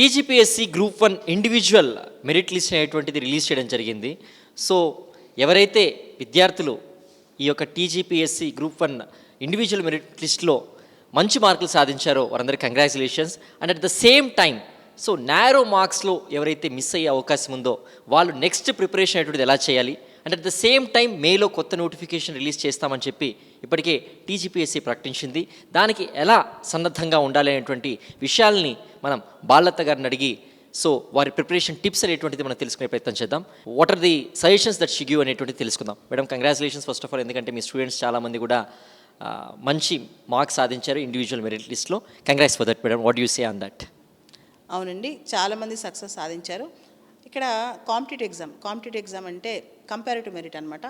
TGPSC group one individual merit list అనేటువంటిది release చేయడం జరిగింది. సో ఎవరైతే విద్యార్థులు ఈ యొక్క TGPSC group one individual merit లిస్ట్లో మంచి మార్కులు సాధించారో వారందరికీ congratulations. And at the same time so narrow మార్క్స్లో ఎవరైతే మిస్ అయ్యే అవకాశం ఉందో వాళ్ళు నెక్స్ట్ ప్రిపరేషన్ అనేటువంటిది ఎలా చేయాలి? And at the same time మేలో కొత్త నోటిఫికేషన్ రిలీజ్ చేస్తామని చెప్పి ఇప్పటికే టీజీపీఎస్సీ ప్రకటించింది. దానికి ఎలా సన్నద్ధంగా ఉండాలి అనేటువంటి విషయాల్ని మనం బాలత్త గారిని అడిగి సో వారి ప్రిపరేషన్ టిప్స్ అనేటువంటిది మనం తెలుసుకునే ప్రయత్నం చేద్దాం. What are the suggestions that షిగ్యూ అనేటువంటిది తెలుసుకుందాం. Madam congratulations first of all ఎందుకంటే మీ స్టూడెంట్స్ చాలామంది కూడా మంచి మార్క్స్ సాధించారు ఇండివిజువల్ మెరిట్ లిస్ట్లో congrats for that madam what you say on that అవునండి. చాలామంది సక్సెస్ సాధించారు. ఇక్కడ కాంపిటేటివ్ ఎగ్జామ్ కాంపిటేటివ్ ఎగ్జామ్ అంటే కంపారిటివ్ మెరిట్ అనమాట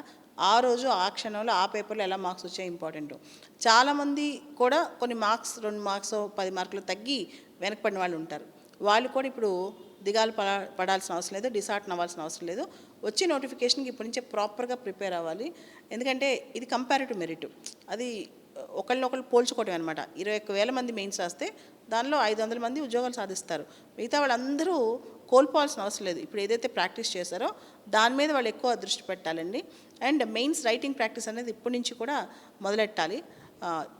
ఆ రోజు ఆ క్షణంలో ఆ పేపర్లో ఎలా మార్క్స్ వచ్చాయి ఇంపార్టెంట్ చాలామంది కూడా కొన్ని మార్క్స్ రెండు మార్క్స్ పది మార్కులు తగ్గి వెనకపడిన వాళ్ళు ఉంటారు. వాళ్ళు కూడా ఇప్పుడు దిగాలు పడ పడాల్సిన అవసరం లేదు డిసార్ట్ అవ్వాల్సిన అవసరం లేదు. వచ్చే నోటిఫికేషన్కి ఇప్పటి నుంచే ప్రాపర్గా ప్రిపేర్ అవ్వాలి. ఎందుకంటే ఇది కంపారిటివ్ మెరిట్ అది ఒకళ్ళనొకళ్ళు పోల్చుకోవటం అనమాట ఇరవై ఒక్క వేల మంది మెయిన్స్ రాస్తే దానిలో ఐదు వందల మంది ఉద్యోగాలు సాధిస్తారు. మిగతా వాళ్ళందరూ కోల్పోవాల్సిన అవసరం లేదు. ఇప్పుడు ఏదైతే ప్రాక్టీస్ చేశారో దాని మీద వాళ్ళు ఎక్కువ దృష్టి పెట్టాలండి. అండ్ మెయిన్స్ రైటింగ్ ప్రాక్టీస్ అనేది ఇప్పటి నుంచి కూడా మొదలెట్టాలి.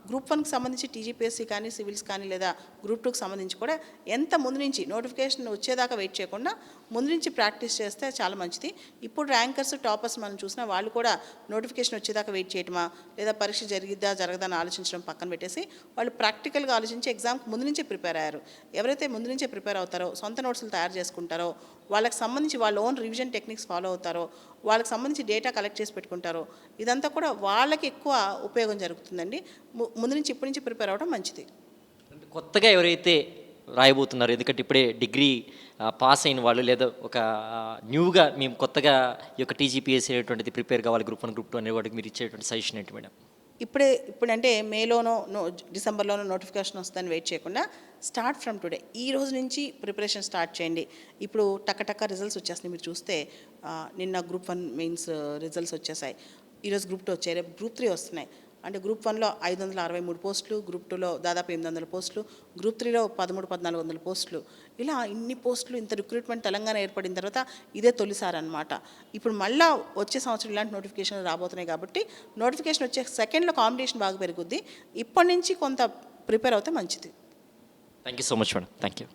గ్రూప్ వన్కి సంబంధించి టీజీపీఎస్సీ కానీ సివిల్స్ కానీ లేదా గ్రూప్ టూకి సంబంధించి కూడా ఎంత ముందు నుంచి నోటిఫికేషన్ వచ్చేదాకా వెయిట్ చేయకుండా ముందు నుంచి ప్రాక్టీస్ చేస్తే చాలా మంచిది. ఇప్పుడు ర్యాంకర్స్ టాపర్స్ మనం చూసినా వాళ్ళు కూడా నోటిఫికేషన్ వచ్చేదాకా వెయిట్ చేయటమా? లేదా పరీక్ష జరిగిద్దా జరగదా అని ఆలోచించడం పక్కన పెట్టేసి వాళ్ళు ప్రాక్టికల్గా ఆలోచించి ఎగ్జామ్కి ముందు నుంచే ప్రిపేర్ అయ్యారు. ఎవరైతే ముందు నుంచే ప్రిపేర్ అవుతారో సొంత నోట్స్లు తయారు చేసుకుంటారో వాళ్ళకి సంబంధించి వాళ్ళ ఓన్ రివిజన్ టెక్నిక్స్ ఫాలో అవుతారో వాళ్ళకి సంబంధించి డేటా కలెక్ట్ చేసి పెట్టుకుంటారో ఇదంతా కూడా వాళ్ళకి ఎక్కువ ఉపయోగం జరుగుతుందండి. ముందు నుంచి ఇప్పటి నుంచి ప్రిపేర్ అవ్వడం మంచిది. కొత్తగా ఎవరైతే రాయబోతున్నారు ఎందుకంటే ఇప్పుడే డిగ్రీ పాస్ అయిన వాళ్ళు లేదా ఒక న్యూగా మేము కొత్తగా ఈ యొక్క టీజీపీఎస్సీ అనేటువంటిది ప్రిపేర్ కావాలి గ్రూప్ వన్ గ్రూప్ టూ అనే వాటికి మీరు ఇచ్చేటువంటి సజెషన్ ఏంటి మేడం? ఇప్పుడే ఇప్పుడంటే మేలోనో నో డిసెంబర్లోనో నోటిఫికేషన్ వస్తుందని వెయిట్ చేయకుండా స్టార్ట్ ఫ్రమ్ టుడే. ఈ రోజు నుంచి ప్రిపరేషన్ స్టార్ట్ చేయండి. ఇప్పుడు టక్క టక్క రిజల్ట్స్ వచ్చేస్తున్నాయి. మీరు చూస్తే నిన్న గ్రూప్ వన్ మెయిన్స్ రిజల్ట్స్ వచ్చేసాయి. ఈరోజు గ్రూప్ టూ వచ్చాయి. రేపు గ్రూప్ త్రీ వస్తున్నాయి. అంటే గ్రూప్ వన్లో ఐదు వందల అరవై మూడు పోస్టులు గ్రూప్ టూలో దాదాపు ఎనిమిది వందల పోస్టులు గ్రూప్ త్రీలో పదమూడు పద్నాలుగు వందల పోస్టులు. ఇలా ఇన్ని పోస్టులు ఇంత రిక్రూట్మెంట్ తెలంగాణ ఏర్పడిన తర్వాత ఇదే తొలిసారి అనమాట ఇప్పుడు మళ్ళా వచ్చే సంవత్సరం ఇలాంటి నోటిఫికేషన్ రాబోతున్నాయి కాబట్టి నోటిఫికేషన్ వచ్చే సెకండ్లో కాంపిటీషన్ బాగా పెరుగుద్ది. ఇప్పటి నుంచి కొంత ప్రిపేర్ అవుతే మంచిది. Thank you so much madam thank you